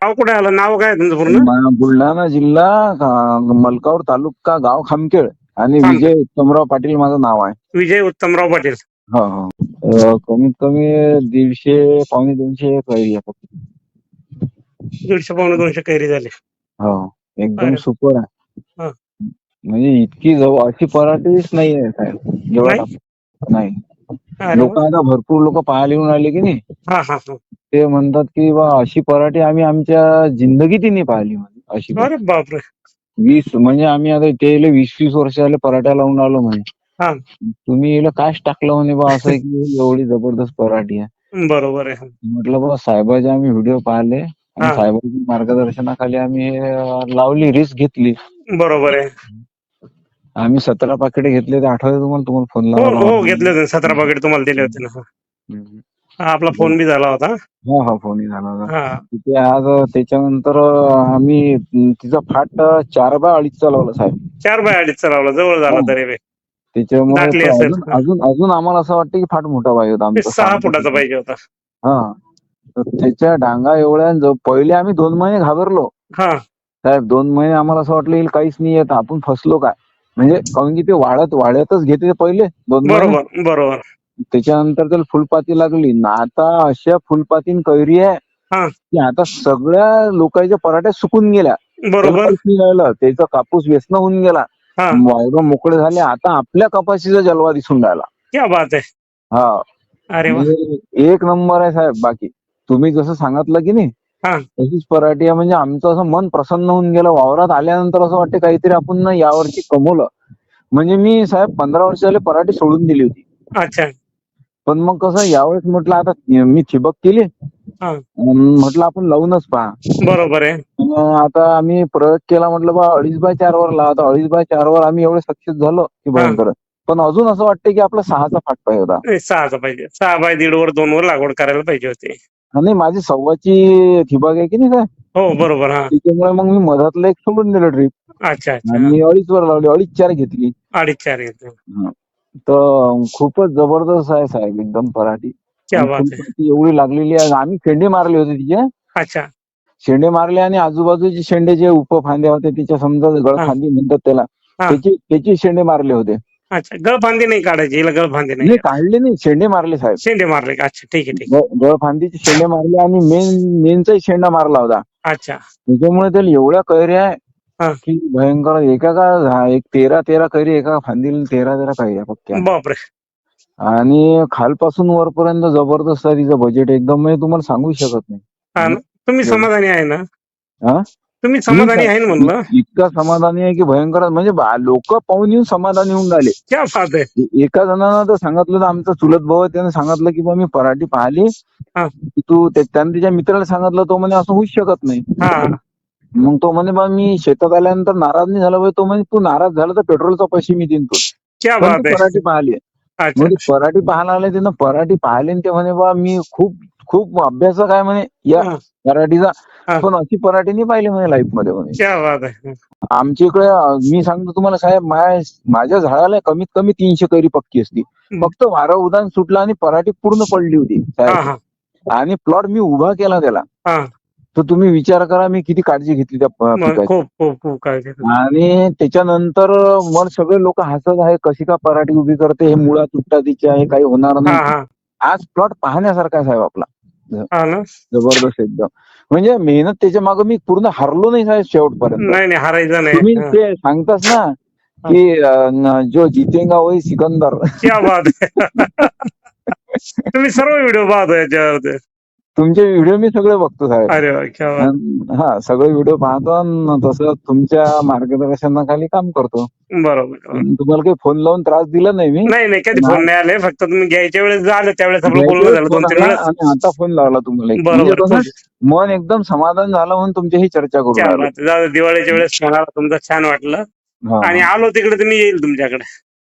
गाव कुठे आलं नाव काय तुमचं पूर्ण बुलढाणा जिल्हा अं, मलकापूर तालुका गाव खामखेड आणि. विजय उत्तमराव पाटील माझं नाव आहे विजय उत्तमराव पाटील हो हो अं, कमीत कमी दीडशे पावणे दोनशे कैरी आहे फक्त. दीडशे पावणे दोनशे कैरी झाले हो एकदम अरे. सुपर हा. आहे म्हणजे इतकी जवळ अशी पराठीच नाही आहे साहेब जेव्हा नाही? अरे लोक वा. आता भरपूर लोक पाहायला येऊन राहिले की नाही हा हा हा ते म्हणतात की बा अशी पराठी आम्ही आमच्या जिंदगीत नाही पाहिली म्हणे. अशी अरे बापरे. वीस म्हणजे आम्ही आता ते वीस वीस वर्ष झाले पराठ्या लावून आलो म्हणे. हा. तुम्ही याला काच टाकलं म्हणे बा असं की एवढी जबरदस्त पराठी आहे. बरोबर आहे. म्हटलं बा साहेबाचे आम्ही व्हिडिओ पाहिले. हा. आणि साहेबांच्या मार्गदर्शनाखाली आम्ही हे, लावली रिस्क घेतली. बरोबर आहे. आम्ही सतरा पाकिटे घेतले ते आठवते तुम्हाला? तुम्हाला फोन हो लावला हो होता. घेतले होते. सतरा पाकिट तुम्हाला दिले होते ना. हा, आपला फोन बी झाला होता. हा हा फोनही झाला होता. हा. तिथे आज त्याच्यानंतर आम्ही तिचा फाट चार बाय अडीच चालवला साहेब. चार बाय अडीच चालवला जवळ झाला हो. तरी बे. त्याच्यामुळे दाखली तो असेल. अजून अजून अजून आम्हाला असं वाटतं की फाट मोठा पाहिजे होता आमचा. सहा फुटाचा पाहिजे होता. हा. तर त्याच्या डांगा एवढ्या जो- पहिले आम्ही दोन महिने घाबरलो. हा. साहेब दोन महिने आम्हाला असं वाटलं येईल काहीच नाही येत आपण फसलो काय? म्हणजे काऊन की ते वाढत वाढतच घेते पहिले दोन महिने. बरोबर बरोबर. त्याच्यानंतर त्याला फुलपाती लागली ना आता अशा फुलपातीन कैरी आहे हा. की आता सगळ्या लोकांच्या पराठ्या सुकून गेल्या. बरोबर. त्याचा कापूस व्यसन होऊन गेला. वायर मोकळे झाले. आता आपल्या कपाशीचा जलवा दिसून राहिला. क्या बात आहे. हा. अरे एक नंबर आहे साहेब. बाकी तुम्ही जसं सांगितलं की नाही. तशीच पराठी आहे. म्हणजे आमचं असं मन प्रसन्न होऊन गेलं. वावरात आल्यानंतर असं वाटतं काहीतरी आपण ना यावर्षी कमवलं. म्हणजे मी साहेब पंधरा वर्ष झाले पराठी सोडून दिली होती. अच्छा. पण मग कसं यावेळेस म्हटलं आता मी ठिबक केली. हा. म्हटलं आपण लावूनच पहा. बरोबर आहे. अं, आता आम्ही प्रयोग केला म्हटलं बा अडीच बाय चार वर लावता अडीच बाय चार वर आम्ही एवढे सक्सेस झालो की भयंकर. पण अजून असं वाटतं की आपला सहाचा फाट पाहिजे होता. नाही, सहाचा पाहिजे. सहा बाय दीड वर दोन वर लागवड करायला पाहिजे होती. आणि माझी सव्वाची ठिबक आहे की नाही काय? हो बरोबर हा. त्याच्यामुळे मग मी मधातलं एक सोडून दिलं ट्रिप अच्छा अच्छा. आणि अडीच वर लावली अडीच चार घेतली. अडीच चार घेतले. तर खूपच जबरदस्त आहे साहेब एकदम पराठी. क्या आणि बात आहे. फुलपाती एवढी लागलेली आहे. आम्ही शेंडे मारले होते तिचे. अच्छा. शेंडे मारले आणि आजूबाजूचे शेंडे जे उपफांद्या होते तिच्या समजा गळफांदी म्हणतात त्याला हा. त्याचे त्याचे शेंडे मारले होते. अच्छा. गळफांदी नाही काढायची हिला गळफांदी नाही नाही काढले नाही. शेंडे मारले साहेब. शेंडे मारले का? अच्छा ठीक आहे ठीक ग- गळफांदीचे शेंडे मारले आणि मेन मेनचाही शेंडा मारला होता. आहे अच्छा. त्याच्यामुळे त्याला एवढ्या कैऱ्या हा. की भयंकर एका का झा- एक तेरा तेरा कैरी एका फांदीला तेरा तेरा कैऱ्या पक्क्या. बापरे. आणि खालपासून वरपर्यंत जबरदस्त आहे तिचं बजेट एकदम म्हणजे तुम्हाला सांगू शकत नाही. हा ना? तुम्ही समाधानी आहे ना? हा? तुम्ही समाधानी आहे ना म्हणलं? इतका समाधानी आहे की भयंकर म्हणजे लोक पाहून येऊन समाधानी होऊन राहिले. क्या बात आहे. ए- एका जणानं तर सांगितलं होतं, आमचा चुलत भाऊ आहे, त्यानं सांगितलं की बा मी पराठी पाहिली. हा. तू त्यानं त्याच्या मित्राला सांगितलं तो म्हणे असं होऊच शकत नाही. हा. मग तो म्हणे बा मी शेतात आल्यानंतर नाराज नाही झाला तो म्हणे तू नाराज झाला तर पेट्रोलचा पैसे मी देईन तू पराठी पाहिली म्हणजे पराठी पाहायला आले त्यानं पराठी पाहिली ते म्हणे बा मी खूप खूप अभ्यास काय म्हणे या पराठीचा. पण अशी पराठी नाही पाहिली म्हणे लाईफमध्ये म्हणे. क्या बात आहे. आमच्या इकडे मी सांगतो तुम्हाला साहेब माझ्या माझ्या झाडाला कमीत कमी तीनशे कैरी पक्की असती. फक्त वारा उदान सुटला आणि पराठी पूर्ण पडली होती साहेब. आणि प्लॉट मी उभा केला त्याला. हा. तर तुम्ही विचार करा मी किती काळजी घेतली त्या मग पिकाची. खूप खूप खूप काळजी आणि त्याच्यानंतर मग सगळे लोक हसत आहे कशी का पराठी उभी करते हे मुळा तुटता तिचे आहे काही होणार हा नाही. हा आज प्लॉट पाहण्यासारखा आहे साहेब आपला. हा ना? जबरदस्त एकदम. म्हणजे मेहनत त्याच्यामागे मी पूर्ण हरलो नाही साहेब शेवटपर्यंत. नाही नाही हारायचं तुम्ही नाही हा. ते सांगताच ना की अं, न- जो जितेगा वही सिकंदर. क्या बात आहे. तुम्ही सर्व व्हिडिओ पाहतो याच्यावर तुमचे व्हिडिओ मी सगळे बघतो साहेब अरे वा क्या बात अन- हा सगळे व्हिडिओ पाहतो अन तसं तुमच्या मार्गदर्शनाखाली काम करतो बरोबर अन तुम्हाला काही फोन लावून त्रास दिला नाही मी नाही नाही कधी फोन नाही आले फक्त तुम्ही घ्यायच्या वेळेस झालं त्यावेळेस आपलं बोलणं झालं दोन तीन फोन वेळेस आला आणि आता फोन लावला तुम्हाला एक. बरोबर म्हणजे कसं मन एकदम समाधान झालं म्हणून तुमच्याशी चर्चा करू क्या राहिलो. बात आहे. जाऊ दे, दिवाळीच्या वेळेस फोन आला तुमचा छान वाटलं हा. आणि आलो तिकडे तर मी येईल तुमच्याकडे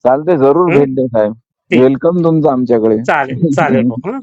चालते जरूर हं? भेट द्या साहेब ठीक. वेलकम तुमचं आमच्याकडे चालेल चालेल भाऊ, हं?